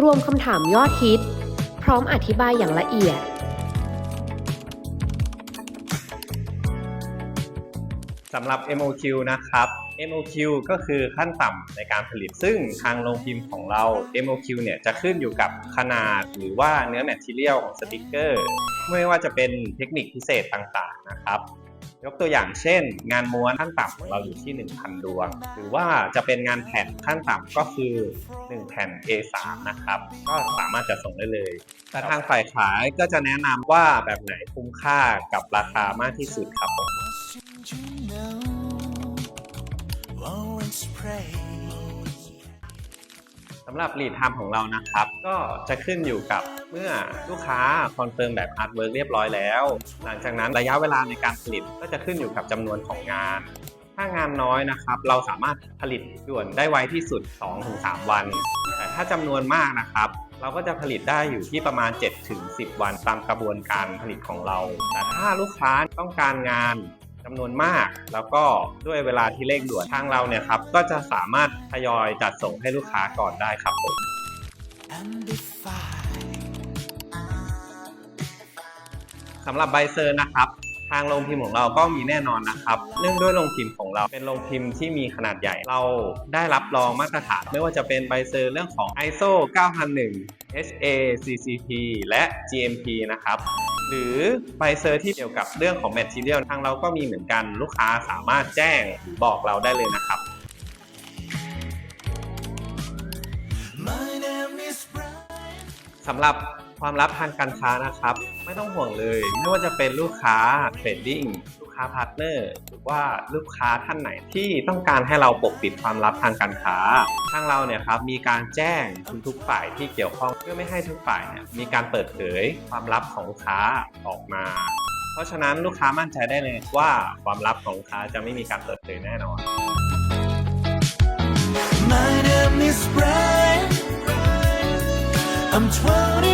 รวมคำถามยอดฮิต พร้อมอธิบายอย่างละเอียด สำหรับ MOQ นะครับ MOQ ก็คือขั้นต่ำในการผลิต ซึ่งทางโรงพิมพ์ของเรา MOQ เนี่ยจะขึ้นอยู่กับขนาดหรือว่าเนื้อแมทเทียลของสติกเกอร์ ไม่ว่าจะเป็นเทคนิคพิเศษต่างๆนะครับ ยกตัวอย่างเช่น งานม้วนขั้นต่ำของเราอยู่ที่ 1,000 ดวง หรือว่าจะเป็นงานแผ่นขั้นต่ำก็คือ 1 แผ่น A3 นะครับ ก็สามารถจะส่งได้เลย แต่ทางฝ่ายขายก็จะแนะนำว่าแบบไหนคุ้มค่ากับราคามากที่สุดครับผม you know? Always pray. สำหรับ lead time ของเรานะครับ ก็จะขึ้นอยู่กับเมื่อลูกค้าคอนเฟิร์มแบบฮาร์ดเวิร์กเรียบร้อยแล้ว หลังจากนั้นระยะเวลาในการผลิตก็จะขึ้นอยู่กับจำนวนของงาน ถ้างานน้อยนะครับ เราสามารถผลิตด่วนได้ไวที่สุด 2-3 วัน แต่ถ้าจำนวนมากนะครับเราก็จะผลิตได้อยู่ที่ประมาณ 7-10 วันตามกระบวนการผลิตของเรา แต่ถ้าลูกค้าต้องการงาน จำนวนมาก แล้วก็ด้วยเวลาที่เร่งด่วนทางเราเนี่ยครับก็จะสามารถทยอยจัดส่งให้ลูกค้าก่อนได้ครับผม สำหรับใบเซอร์นะครับ ทางโรงพิมพ์ของเราก็มีแน่นอนนะครับ เนื่องด้วยโรงพิมพ์ของเราเป็นโรงพิมพ์ที่มีขนาดใหญ่ เราได้รับรองมาตรฐาน ไม่ว่าจะเป็นใบเซอร์เรื่องของ ISO 9001 HACCP และ GMP นะครับหรือใบเซอร์ที่เกี่ยวกับเรื่องของ Material ทางเราก็มีเหมือนกันลูกค้าสามารถแจ้งหรือบอกเราได้เลยนะครับ สำหรับ ความลับทางการค้านะครับ ไม่ต้องห่วงเลย ไม่ว่าจะเป็นลูกค้าเทรดดิ้งลูกค้าพาร์ทเนอร์หรือว่าลูกค้าท่านไหนที่ต้องการให้เราปกปิดความลับทางการค้าทางเราเนี่ยครับมีการแจ้งทุกๆฝ่ายที่เกี่ยวข้องเพื่อไม่ให้ทุกฝ่ายเนี่ยมีการเปิดเผยความลับของลูกค้าออกมาเพราะฉะนั้นลูกค้ามั่นใจได้เลยว่าความลับของลูกค้าจะไม่มีการเปิดเผยแน่นอน My name is Brian. I'm 25.